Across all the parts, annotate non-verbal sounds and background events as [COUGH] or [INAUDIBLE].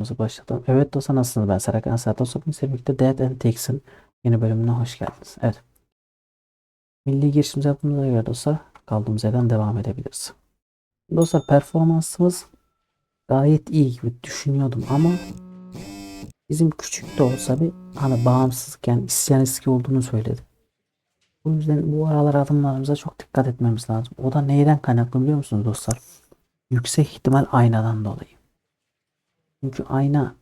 Nasıl başladım? Evet dostlar nasılsınız? Ben Serkan Sertan Sokun birlikte Dead and Taxes'in yeni bölümüne hoş geldiniz. Evet. Milli girişimizi yaptığımıza göre dostlar kaldığımız yerden devam edebiliriz. Dostlar performansımız gayet iyi gibi düşünüyordum ama bizim küçük de olsa bir hani bağımsızlık yani isyan riski olduğunu söyledi. Bu yüzden bu aralar adımlarımıza çok dikkat etmemiz lazım. O da neyden kaynaklı biliyor musunuz dostlar? Yüksek ihtimal aynadan dolayı. Çünkü ayna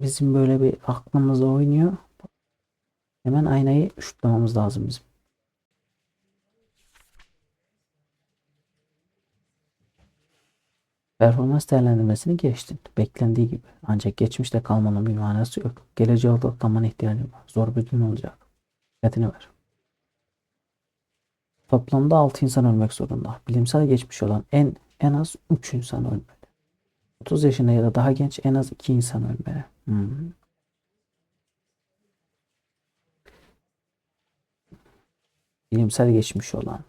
bizim böyle bir aklımızda oynuyor. Hemen aynayı şutlamamız lazım bizim. Performans değerlendirmesini geçtin. Beklendiği gibi. Ancak geçmişte kalmanın bir manası yok. Geleceğe odaklanmana ihtiyacın var. Zor bir gün olacak. Dikkatini ver. Toplamda 6 insan ölmek zorunda. Bilimsel geçmiş olan en en az 3 insan ölmeli. 30 yaşında ya da daha genç en az 2 insan ölmeli. Hmm. Bilimsel geçmiş olan.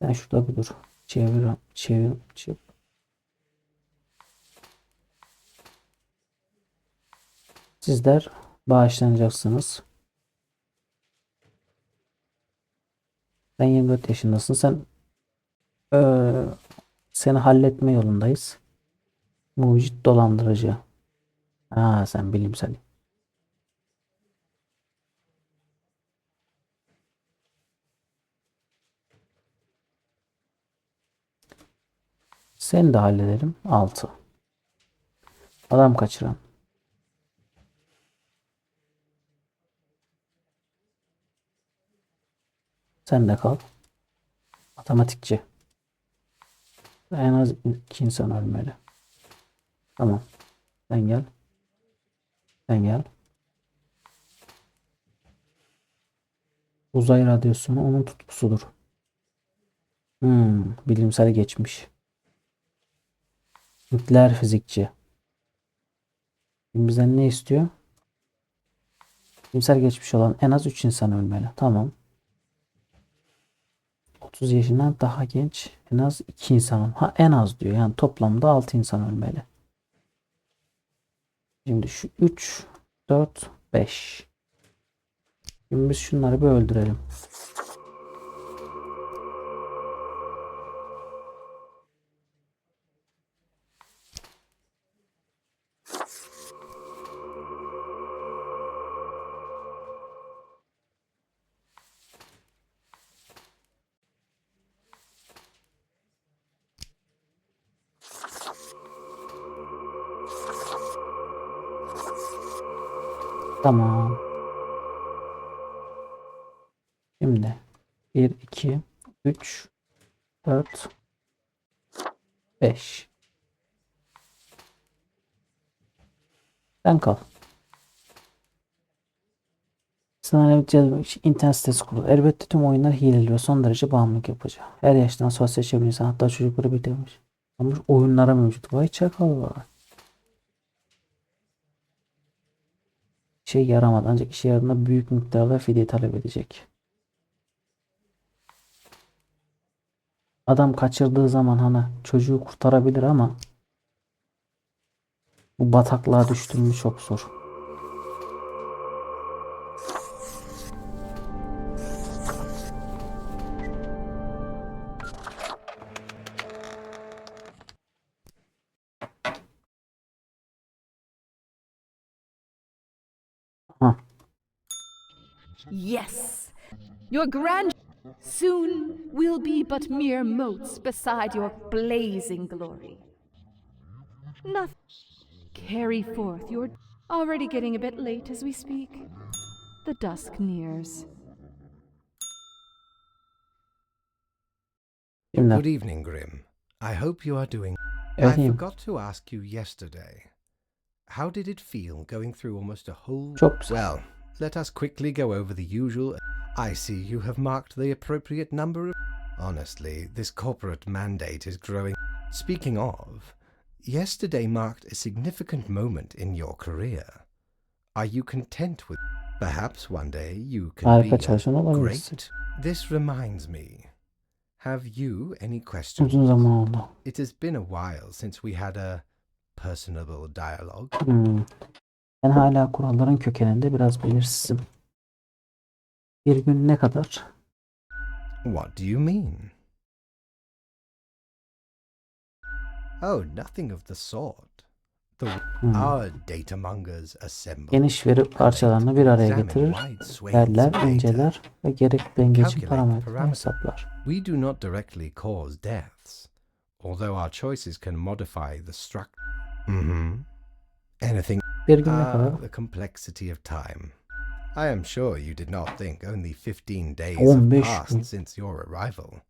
Ben şurada bir dur. Çevir, çevir, çevir. Sizler bağışlanacaksınız. Sen 24 yaşındasın. Sen eee, seni halletme yolundayız. Mucit dolandırıcı. Ha sen bilimsel. Seni de halledelim. 6. Adam kaçıran. Sen de kal. Matematikçi. En az iki insan ölmeli. Tamam. Sen gel. Sen gel. Uzay radyasyonu onun tutkusudur. Hmm, bilimsel geçmiş. Nükleer fizikçi. Bizden ne istiyor? Bilimsel geçmiş olan en az 3 insan ölmeli. Tamam. 30 yaşından daha genç en az 2 insan. Ha en az diyor. Yani toplamda 6 insan ölmeli. Şimdi şu 3, 4, 5. Şimdi biz şunları bir öldürelim. Tamam. Şimdi 1, 2, 3, 4, 5. Sen kal. Cezbetmiş internet sitesi kurulu. Elbette tüm oyunlar hileli ve son derece bağımlılık yapıcı. Her yaştan sosyalleşebilen insan hatta çocukları bitirmiş. Ama oyunlara mevcut. Vay çakal var. Şey yaramadı. Ancak işe yaradığında büyük miktarda fidye talep edecek. Adam kaçırdığı zaman hani çocuğu kurtarabilir ama bu bataklığa düştüğümü çok zor. Yes, your grand soon will be but mere motes beside your blazing glory. Nothing. Carry forth your. Already getting a bit late as we speak. The dusk nears. Good evening, Grim. I hope you are doing. evet I forgot to ask you yesterday. How did it feel going through almost a whole? Çok güzel. Well, let us quickly go over the usual. I see you have marked the appropriate number of. Honestly, this corporate mandate is growing. Speaking of, yesterday marked a significant moment in your career. Are you content with? Perhaps one day you can be great. This reminds me. Have you any questions? Uzun zaman oldu. It has been a while since we had a personable dialogue. Hmm. Ben hala kuralların kökeninde biraz belirsizim. Bir gün ne kadar? What do you mean? Oh, nothing of the sort. The Hmm. our data mongers assemble. Geniş veri parçalarını bir araya getirir, derler, inceler ve gerek denge için Calculate parametre parameters. hesaplar. We do not directly cause deaths, although our choices can modify the structure. Anything Bir gün ne Ah, the complexity of time. I am sure you did not think only 15 days have passed since your arrival.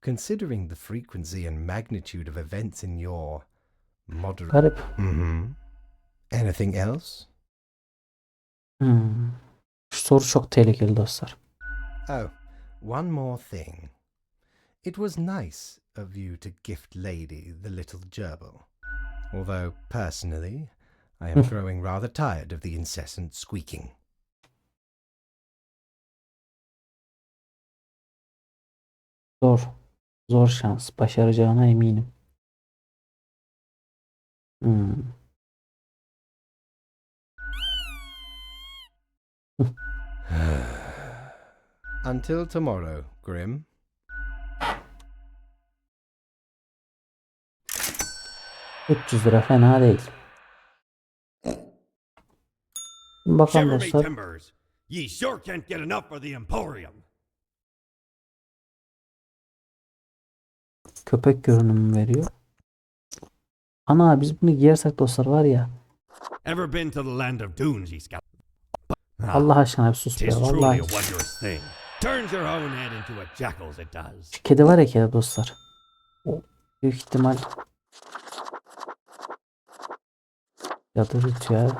Considering the frequency and magnitude of events in your moderate. Garip. hmm Anything else? Hmm. Şu soru çok tehlikeli dostlar. Oh, one more thing. It was nice of you to gift Lady the little gerbil. Although, personally, I am growing rather tired of the incessant squeaking. Zor. Zor şans. Başaracağına eminim. Hmm. [SIGHS] Until tomorrow, Grim. ...300 lira fena değil. Şimdi bakalım dostlar. timbers. Ye sure can't get enough for the Emporium. Köpek görünümü veriyor. Ana biz bunu giyersek dostlar var ya. Ever been to the land of dunes, ye scout? Ah, Allah aşkına bir sus be. Tis truly Vallahi. a wondrous thing. Turns your own head into a jackal's it does. Şu kedi var ya kedi dostlar. O büyük ihtimal ya da ritüel.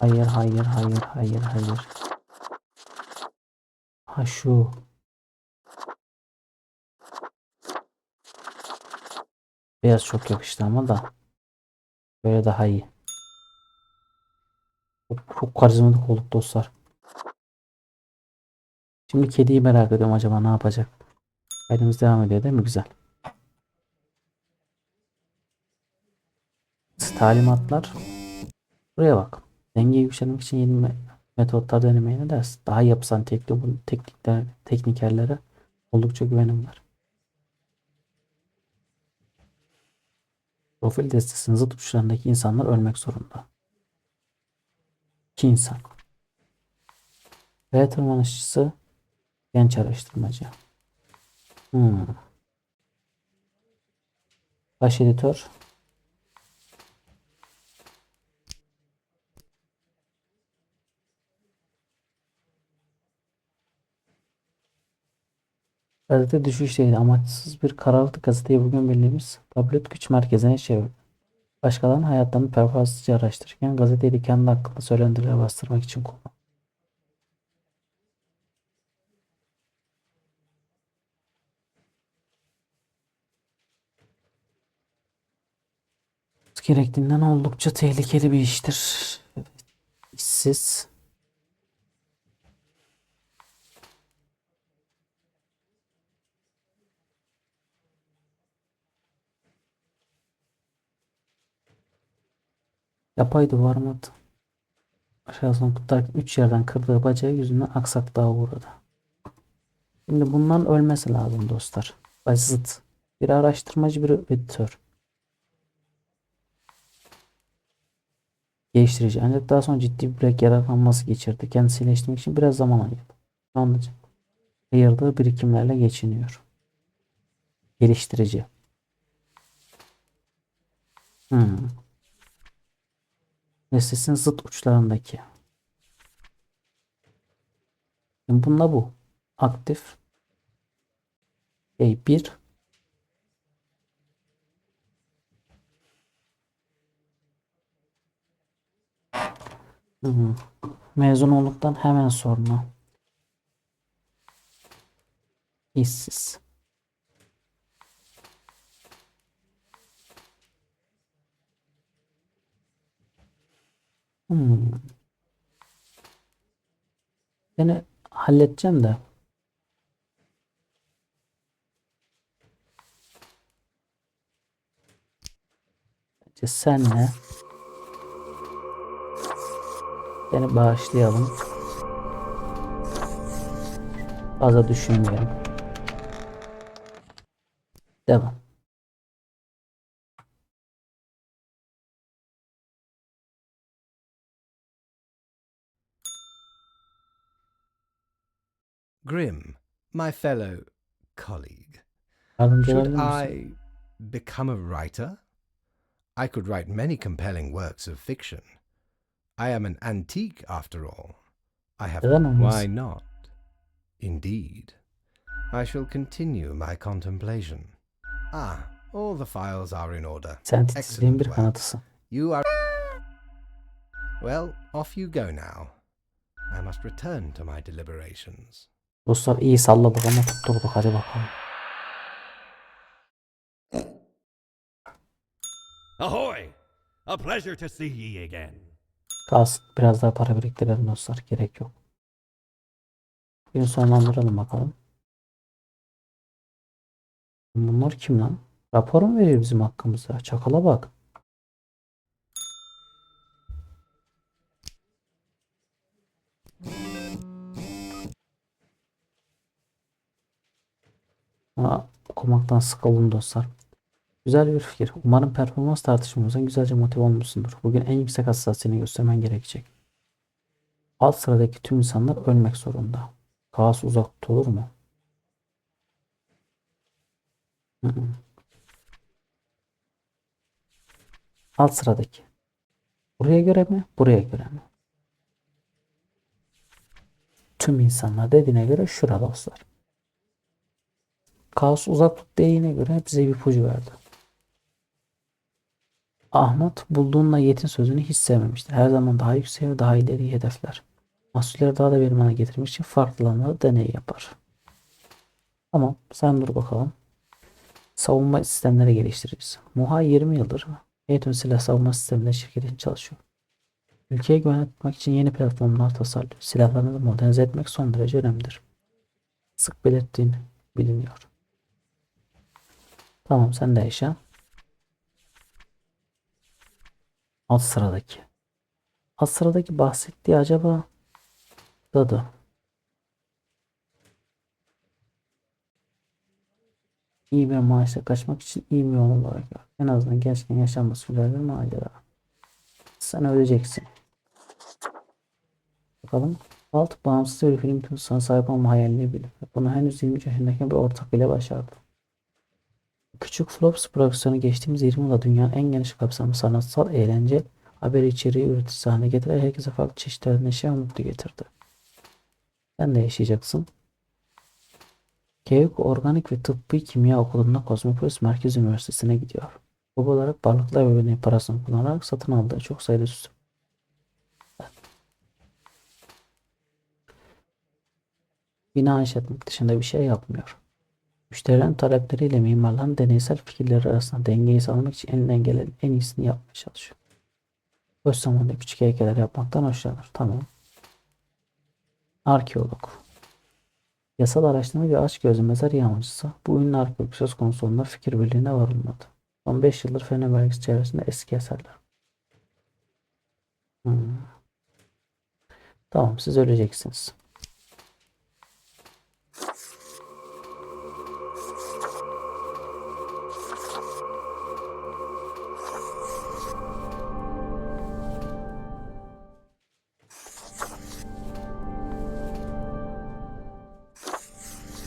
Hayır, hayır, hayır, hayır, hayır. Ha şu. Beyaz çok yakıştı ama da. Böyle daha iyi. Çok, çok karizmatik olduk dostlar. Şimdi kediyi merak ediyorum acaba ne yapacak. Kaydımız devam ediyor değil mi? Güzel. Talimatlar. Buraya bak. Dengeyi yükseltmek için yeni me- metotlar denemeye ne dersin? Daha yapısal teknik, bu teknikler, teknikerlere oldukça güvenim var. Profil destesinin zıt uçlarındaki insanlar ölmek zorunda. İki insan. V tırmanışçısı genç araştırmacı. Hmm. Baş editör Gazete düşüşteydi. Amaçsız bir kararlılık gazeteyi bugün bildiğimiz tablet güç merkezine çevirdi. Başkalarının hayatlarını performansızca araştırırken gazeteyi de kendi hakkında söylentileri bastırmak için kullandı. Gerektiğinden oldukça tehlikeli bir iştir. İşsiz. Yapay duvar mı? Aşağısına tutarken 3 yerden kırdığı bacağı yüzünden aksaklığa uğradı. Şimdi bunların ölmesi lazım dostlar. Basit. Bir araştırmacı bir editör. Geliştirici. Ancak daha sonra ciddi bir break yaralanması geçirdi. Kendisi iyileştirmek için biraz zaman ayırdı. Anlayacak. Ayırdığı birikimlerle geçiniyor. Geliştirici. Hmm. Nesnesin zıt uçlarındaki. Şimdi bununla bu. Aktif. Şey 1 Hı hı. Mezun olduktan hemen sonra İşsiz. Hmm. Seni halledeceğim de. Bence senle seni bağışlayalım. Fazla düşünmeyelim. Devam. Grim, my fellow colleague, should? I become a writer? I could write many compelling works of fiction. I am an antique after all. I have. Why not? Indeed. I shall continue my contemplation. Ah, all the files are in order. Sen titizliğin bir work. You are. Well, off you go now. I must return to my deliberations. Dostlar iyi salladık ama tutturduk hadi bakalım. Ahoy! A pleasure to see ye again. Kalsın biraz daha para biriktirelim dostlar gerek yok. Bir sonlandıralım bakalım. Bunlar kim lan? Rapor mu veriyor bizim hakkımızda? Çakala bak. Aa, okumaktan sıkıldım dostlar. Güzel bir fikir. Umarım performans tartışmamızdan güzelce motive olmuşsundur. Bugün en yüksek hassasiyetini göstermen gerekecek. Alt sıradaki tüm insanlar ölmek zorunda. Kaos uzak tut olur mu? Alt sıradaki. Buraya göre mi? Buraya göre mi? Tüm insanlar dediğine göre şurada dostlar. Kaos uzak tut dediğine göre bize bir ipucu verdi. Ahmet bulduğunla yetin sözünü hiç sevmemişti. Her zaman daha yüksek ve daha ileri hedefler. Mahsulleri daha da verimine getirmek için farklı deney yapar. Tamam sen dur bakalım. Savunma sistemleri geliştiririz. Muha 20 yıldır Eğitim Silah Savunma Sistemleri şirketinin çalışıyor. Ülkeye tutmak için yeni platformlar tasarlıyor. Silahlarını modernize etmek son derece önemlidir. Sık belirttiğin biliniyor. Tamam sen de yaşa. Alt sıradaki. Alt sıradaki bahsettiği acaba Dadı. İyi bir maaşla kaçmak için iyi bir yol olarak. En azından gençken yaşanması güzel bir macera. Sen öleceksin. Bakalım. Alt bağımsız bir film tutusuna sahip olma hayalini bilir. Bunu henüz 20 yaşındaki bir ortak ile başardı. Küçük Flops prodüksiyonu geçtiğimiz 20 yılda dünyanın en geniş kapsamlı sanatsal eğlence haber içeriği üreticisi haline getirerek herkese farklı çeşitlerden neşe ve mutlu getirdi. Sen de yaşayacaksın. Keok Organik ve Tıbbi Kimya Okulu'nda Kozmopolis Merkez Üniversitesi'ne gidiyor. Baba olarak varlıklı ve öğrenci parasını kullanarak satın aldığı çok sayıda süs. Bina işletmek dışında bir şey yapmıyor. Müşterilerin talepleriyle mimarların deneysel fikirleri arasında dengeyi sağlamak için elinden gelen en iyisini yapmaya çalışıyor. Boş zamanda küçük heykeller yapmaktan hoşlanır. Tamam. Arkeolog. Yasal araştırma ve aç gözlü mezar yağmacısı bu ünlü arkeolog söz konusu olduğunda fikir birliğine varılmadı. Son 5 yıldır Fener çevresinde eski eserler. Hmm. Tamam siz öleceksiniz.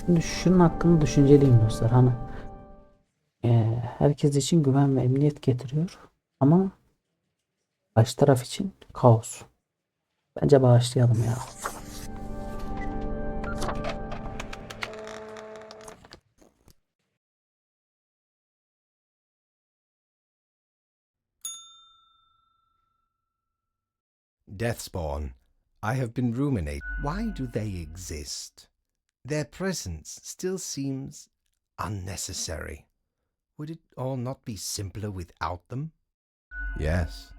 Şimdi şunun hakkında düşünceliyim dostlar. Hani eee, herkes için güven ve emniyet getiriyor. Ama karşı taraf için kaos. Bence bağışlayalım ya. Deathspawn. I have been ruminating. Why do they exist? Their presence still seems unnecessary. Would it all not be simpler without them? Yes,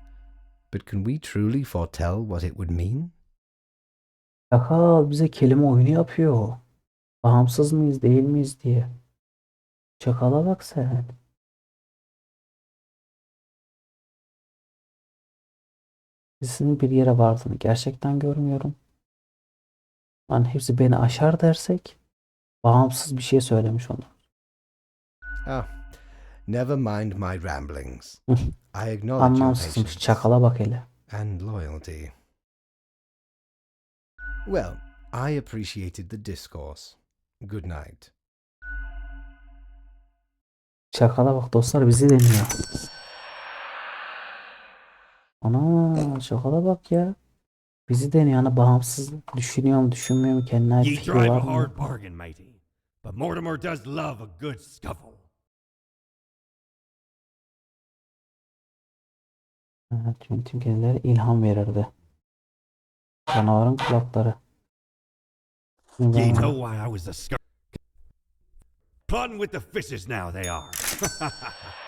but can we truly foretell what it would mean? Çakal bize kelime oyunu yapıyor. Bağımsız mıyız değil miyiz diye. Çakala bak sen. Dizisinin bir yere vardığını gerçekten görmüyorum. Lan hepsi beni aşar dersek bağımsız bir şey söylemiş onu. Ah, never mind my ramblings. I acknowledge your Anlamsızmış. patience Çakala bak hele. and loyalty. Well, I appreciated the discourse. Good night. Çakala bak dostlar bizi deniyor. Ana çakala bak ya. Bizi. Yani bağımsız düşünüyor mu düşünmüyor mu kendine ait fikri var mı? hard bargain, matey. But Mortimer does love a good scuffle. Evet, yönetim kendileri ilham verirdi. Canavarın kulakları. Ben- know why I was the scum. Plotting with the fishes now they are. [LAUGHS]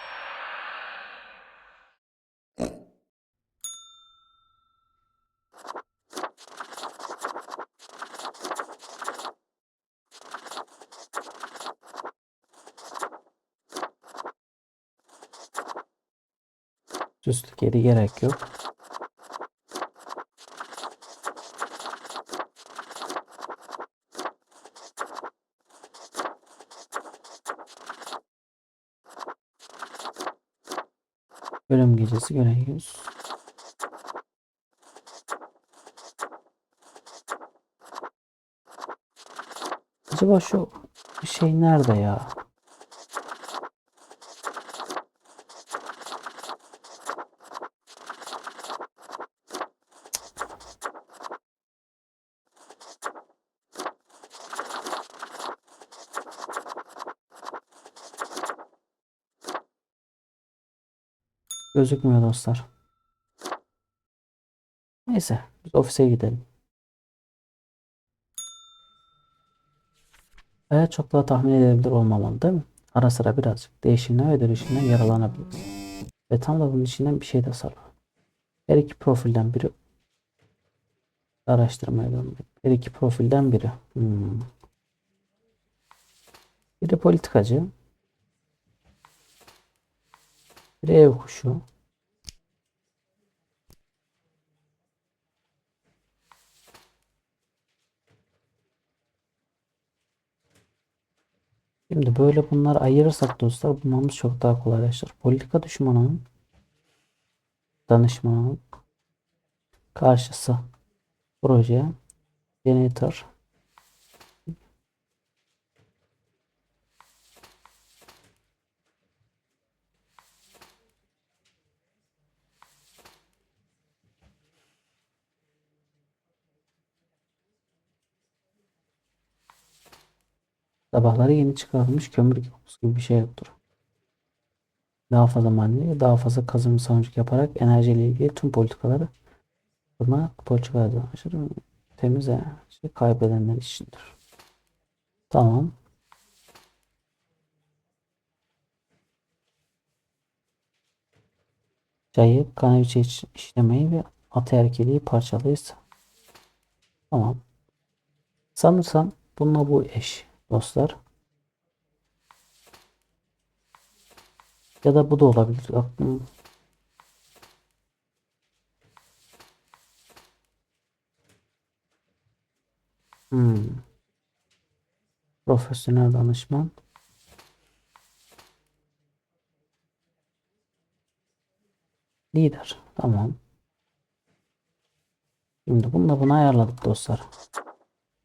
Yeri gerek yok. Ölüm gecesi görüyoruz. Acaba şu şey nerede ya? Gözükmüyor dostlar. Neyse biz ofise gidelim. Evet çok daha tahmin edilebilir olmamalı değil mi? Ara sıra birazcık değişimden ve dönüşümden yaralanabiliriz. Ve tam da bunun içinden bir şey tasarla. Her iki profilden biri araştırmaya devam Her iki profilden biri. Hmm. Biri politikacı. Biri ev kuşu. Şimdi böyle bunları ayırırsak dostlar bulmamız çok daha kolaylaşır. Politika düşmanının danışmanının karşısı proje janitor Sabahları yeni çıkarılmış kömür gibi bir şey yoktur. Daha fazla madencilik, daha fazla kazım savunuculuk yaparak enerjiyle ilgili tüm politikaları buna politikalardan aşırı temiz enerji kaybedenler içindir. Tamam. Çayı kanaviçe iç- işlemeyi ve ataerkiliği parçalayız. Tamam. Sanırsam bununla bu eş dostlar. Ya da bu da olabilir. Aklım. Hmm. Profesyonel danışman. Lider. Tamam. Şimdi bunu da buna ayarladık dostlar.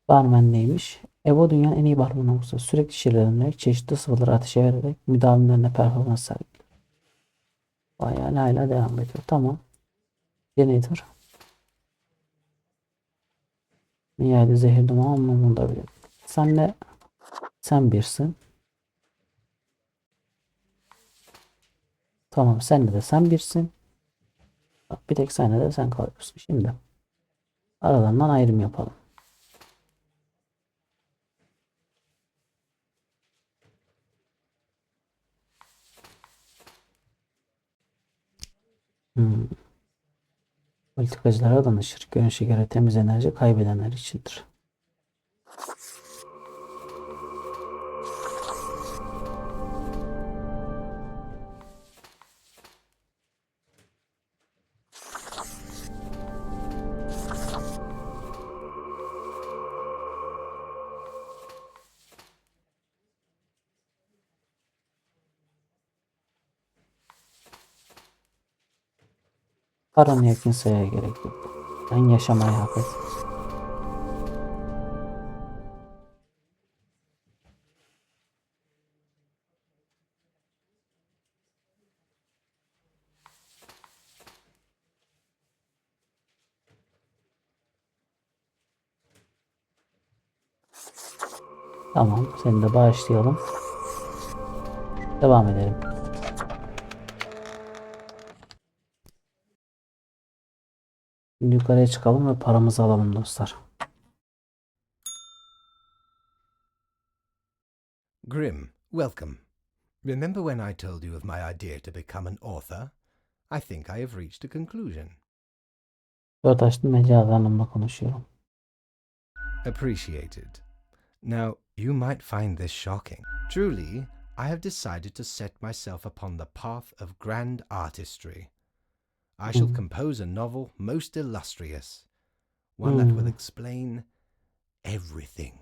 Barmen neymiş? Evo dünyanın en iyi barmeni olsa sürekli şişelerinden çeşitli sıvıları ateşe vererek müdavimlerine performans sergiler. Bayağı hala devam ediyor. Tamam. Janitor. Nihayet zehir duman anlamında bile. Sen de sen birsin. Tamam sen de sen birsin. Bir tek sen de sen kalıyorsun. Şimdi aralarından ayrım yapalım. Hmm. Politikacılara danışır. Görünüşe göre temiz enerji kaybedenler içindir. Paranı kimseye gerek yok. Sen yaşamayı hak et. Tamam, seni de bağışlayalım. Devam edelim. Şimdi yukarıya çıkalım ve paramızı alalım dostlar. Grim, welcome. Remember when I told you of my idea to become an author? I think I have reached a conclusion. Dört açtım Mecaz Hanım'la konuşuyorum. Appreciated. Now, you might find this shocking. Truly, I have decided to set myself upon the path of grand artistry. I shall Mm. compose a novel most illustrious, one that will Mm. explain everything.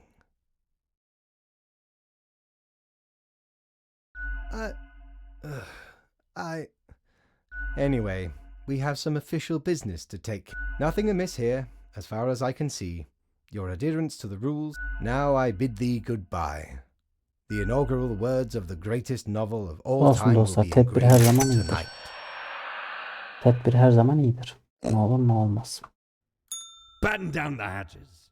I. ugh, I. Anyway, we have some official business to take. Nothing amiss here, as far as I can see. Your adherence to the rules. Now I bid thee goodbye. The inaugural words of the greatest novel of all Olsun time will dostlar, be tedbir her engraved zaman iyidir. tonight. Tedbir her zaman iyidir. Ne olur ne olmaz. Batten down the hatches.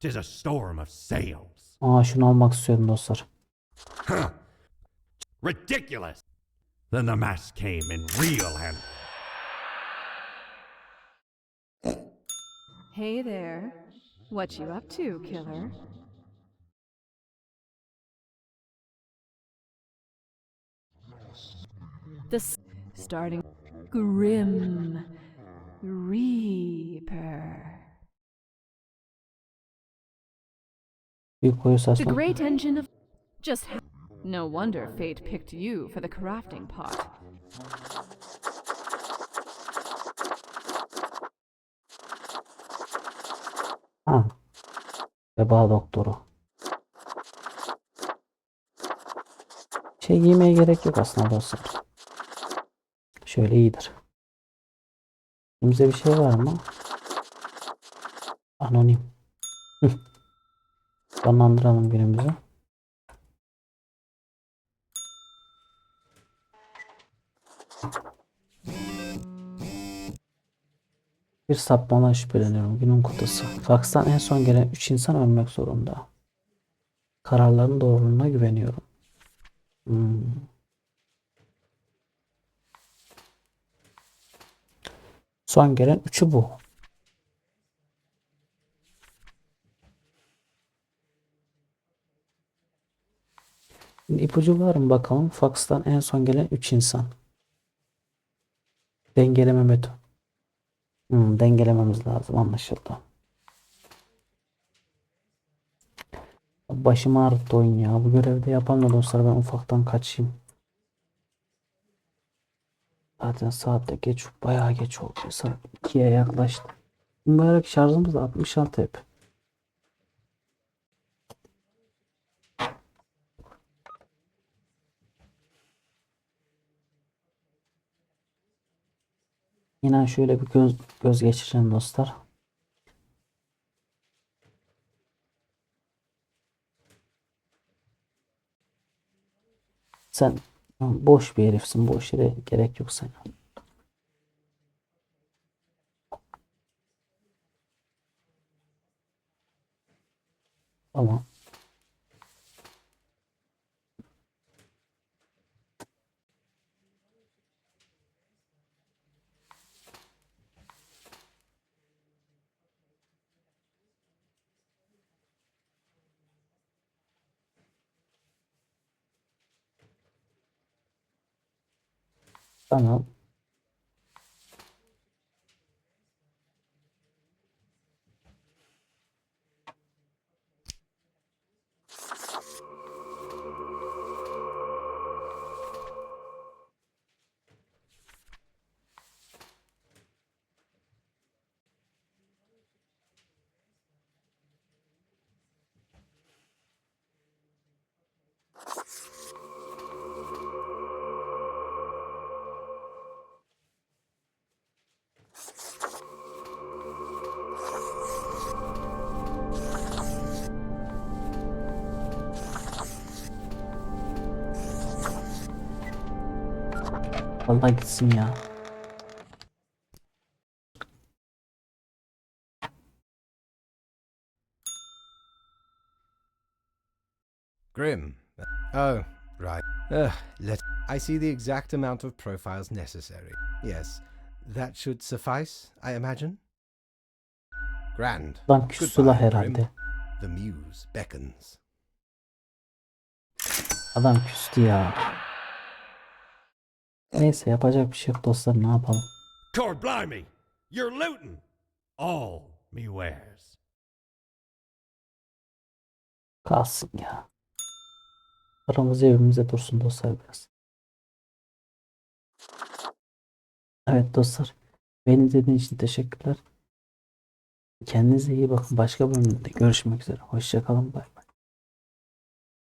Tis a storm of sails. Aa şunu almak istiyorum dostlar. Huh. Ridiculous. Then the mask came in real handy. Hey there. What you up to, killer? The starting Grim Reaper. Büyük koyu The great engine of just ha- no wonder fate picked you for the crafting pot. Ha. Veba doktoru. Şey giymeye gerek yok aslında dostlar. Şöyle iyidir. Elimizde bir şey var mı? Anonim. [LAUGHS] Sonlandıralım günümüzü. Bir sapmadan şüpheleniyorum. Günün kutusu. Faks'tan en son gelen 3 insan ölmek zorunda. Kararların doğruluğuna güveniyorum. Hmm. Son gelen üçü bu. Şimdi ipucu var mı bakalım. Faks'tan en son gelen 3 insan. Dengeleme metodu. Hmm, dengelememiz lazım anlaşıldı. Başım ağrıttı oyun ya. Bu görevde yapamam dostlar. Ben ufaktan kaçayım. Zaten saatte geç. Bayağı geç oldu. Saat 2'ye yaklaştı. Mübarek şarjımız da 66 hep. Yine şöyle bir göz, göz geçirelim dostlar. Sen boş bir herifsin. Boş yere gerek yok sana. Tamam. Tamam. Vallahi gitsin ya. Grim. Oh, right. Ugh, let. I see the exact amount of profiles necessary. Yes, that should suffice, I imagine. Grand. Goodbye, herhalde. Grim. The muse beckons. Adam küstü ya. Neyse yapacak bir şey yok dostlar ne yapalım. Cord blimey! You're looting! All me wares. Kalsın ya. Paramız evimize dursun dostlar biraz. Evet dostlar. Beni izlediğiniz için teşekkürler. Kendinize iyi bakın. Başka bölümde görüşmek üzere. Hoşçakalın. Bye.